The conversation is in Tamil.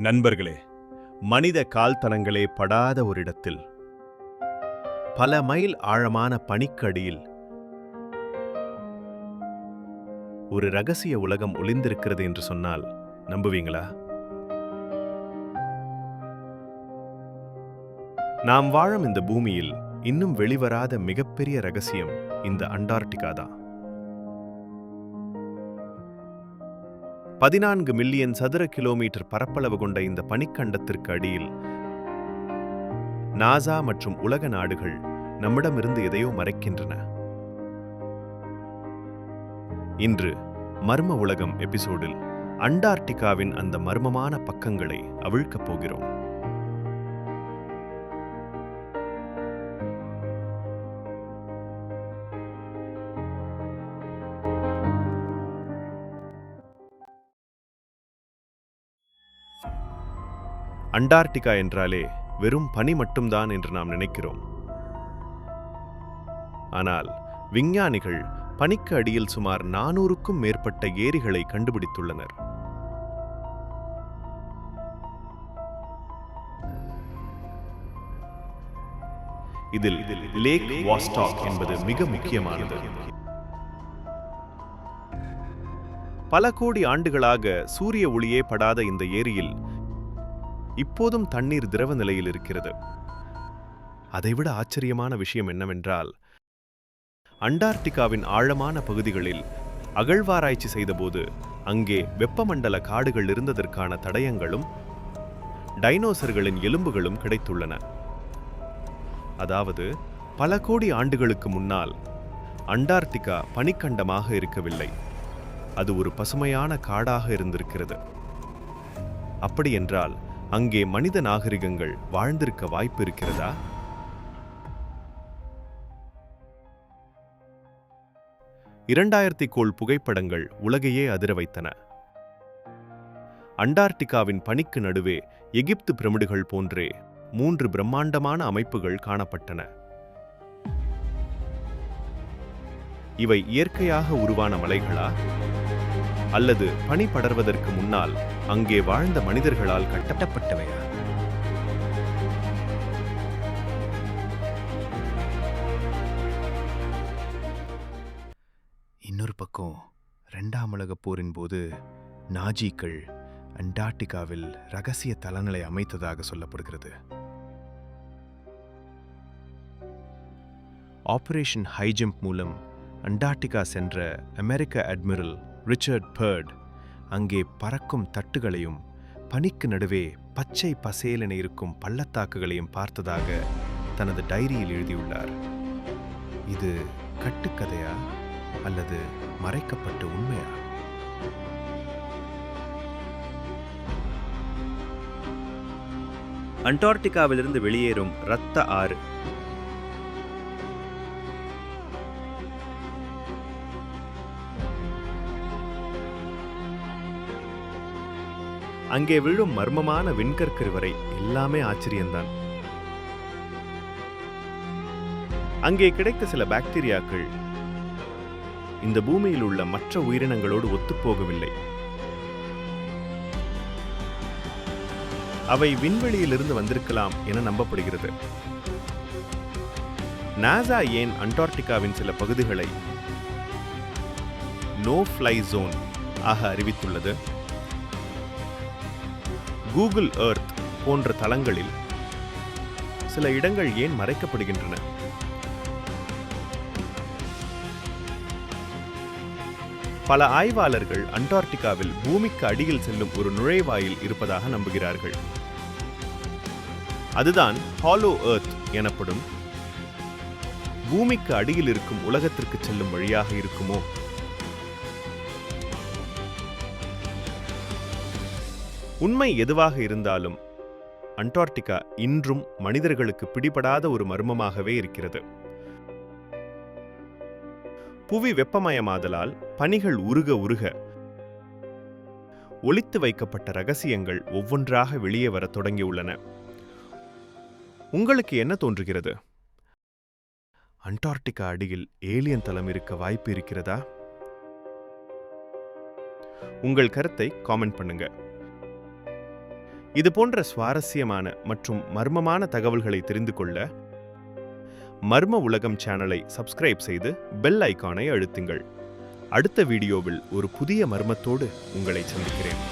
நண்பர்களே மனித கால்தனங்களே படாத ஒரு இடத்தில் பல மைல் ஆழமான பனிக்கடியில் ஒரு ரகசிய உலகம் ஒளிந்திருக்கிறது என்று சொன்னால் நம்புவீங்களா? நாம் வாழும் இந்த பூமியில் இன்னும் வெளிவராத மிகப்பெரிய ரகசியம் இந்த அண்டார்டிகா தான் பதினான்கு மில்லியன் சதுர கிலோமீட்டர் பரப்பளவு கொண்ட இந்த பனிக்கண்டத்திற்கு அடியில் நாசா மற்றும் உலக நாடுகள் நம்மிடமிருந்து எதையோ மறைக்கின்றன. இன்று மர்ம உலகம் எபிசோடில் அண்டார்டிகாவின் அந்த மர்மமான பக்கங்களை அவிழ்க்கப் போகிறோம். அண்டார்டிகா என்றாலே வெறும் பனி மட்டும்தான் என்று நாம் நினைக்கிறோம். ஆனால் விஞ்ஞானிகள் பனிக்கு அடியில் சுமார் நானூறுக்கும் மேற்பட்ட ஏரிகளை கண்டுபிடித்துள்ளனர். இதில் லேக் வாஸ்டாக் என்பது மிக முக்கியமானது. பல கோடி ஆண்டுகளாக சூரிய ஒளியே படாத இந்த ஏரியில் இப்போதும் தண்ணீர் திரவ நிலையில் இருக்கிறது. அதைவிட ஆச்சரியமான விஷயம் என்னவென்றால் அண்டார்டிகாவின் ஆழமான பகுதிகளில் அகழ்வாராய்ச்சி செய்தபோது அங்கே வெப்பமண்டல காடுகள் இருந்ததற்கான தடயங்களும் டைனோசர்களின் எலும்புகளும் கிடைத்துள்ளன. அதாவது பல கோடி ஆண்டுகளுக்கு முன்னால் அண்டார்டிகா பனிக்கண்டமாக இருக்கவில்லை. அது ஒரு பசுமையான காடாக இருந்திருக்கிறது. அப்படியென்றால் அங்கே மனித நாகரிகங்கள் வாழ்ந்திருக்க வாய்ப்பு இருக்கிறதா இரண்டாயிரத்தி கோள் புகைப்படங்கள் உலகையே அதிர வைத்தன. அண்டார்டிகாவின் பனிக்கு நடுவே எகிப்து பிரமிடுகள் போன்றே மூன்று பிரம்மாண்டமான அமைப்புகள் காணப்பட்டன. இவை இயற்கையாக உருவான மலைகளா? அல்லது பனி படர்வதற்கு முன்னால் அங்கே வாழ்ந்த மனிதர்களால் கட்டப்பட்டவையா? இன்னொரு பக்கம் ரெண்டாம் உலகப் போரின் போது நாஜிக்கள் அண்டார்டிகாவில் ரகசிய தளங்களை அமைத்ததாக சொல்லப்படுகிறது. ஆபரேஷன் ஹைஜம்ப் மூலம் அண்டார்டிகா சென்ற அமெரிக்க அட்மிரல் ரிச்சர்ட் பர்ட் அங்கே பறக்கும் தட்டுகளையும் பனிக்கு நடுவே பச்சை பசேலென இருக்கும் பள்ளத்தாக்குகளையும் பார்த்ததாக தனது டைரியில் எழுதியுள்ளார். இது கட்டுக்கதையா அல்லது மறைக்கப்பட்ட உண்மையா? அண்டார்டிகாவிலிருந்து வெளியேறும் இரத்த ஆறு. அங்கே விழும் மர்மமான விண்கற்கரு வரை எல்லாமே ஆச்சரியம்தான். அங்கே கிடைத்த சில பாக்டீரியாக்கள் இந்த பூமியில் உள்ள மற்ற உயிரினங்களோடு ஒத்துப்போகவில்லை. அவை விண்வெளியிலிருந்து வந்திருக்கலாம் என நம்பப்படுகிறது. நாசா ஏன் அண்டார்டிகாவின் சில பகுதிகளை நோ ஃப்ளை ஜோன் ஆக அறிவித்துள்ளது? கூகுள் எர்த் போன்ற தளங்களில் சில இடங்கள் ஏன் மறைக்கப்படுகின்றன? பல ஆய்வாளர்கள் அண்டார்டிகாவில் பூமிக்கு அடியில் செல்லும் ஒரு நுழைவாயில் இருப்பதாக நம்புகிறார்கள். அதுதான் ஹாலோ எர்த் எனப்படும். பூமிக்கு அடியில் இருக்கும் உலகத்திற்கு செல்லும் வழியாக இருக்குமோ? உண்மை எதுவாக இருந்தாலும் அண்டார்டிகா இன்றும் மனிதர்களுக்கு பிடிபடாத ஒரு மர்மமாகவே இருக்கிறது. புவி வெப்பமயமாதலால் பனிகள் உருக உருக ஒளித்து வைக்கப்பட்ட ரகசியங்கள் ஒவ்வொன்றாக வெளியே வரத் தொடங்கியுள்ளன. உங்களுக்கு என்ன தோன்றுகிறது? அண்டார்டிகா அடியில் ஏலியன் தளம் இருக்க வாய்ப்பு இருக்கிறதா? உங்கள் கருத்தை காமெண்ட் பண்ணுங்க. இது போன்ற சுவாரஸ்யமான மற்றும் மர்மமான தகவல்களை தெரிந்து கொள்ள மர்ம உலகம் சேனலை சப்ஸ்கிரைப் செய்து பெல் ஐக்கானை அழுத்துங்கள். அடுத்த வீடியோவில் ஒரு புதிய மர்மத்தோடு உங்களை சந்திக்கிறேன்.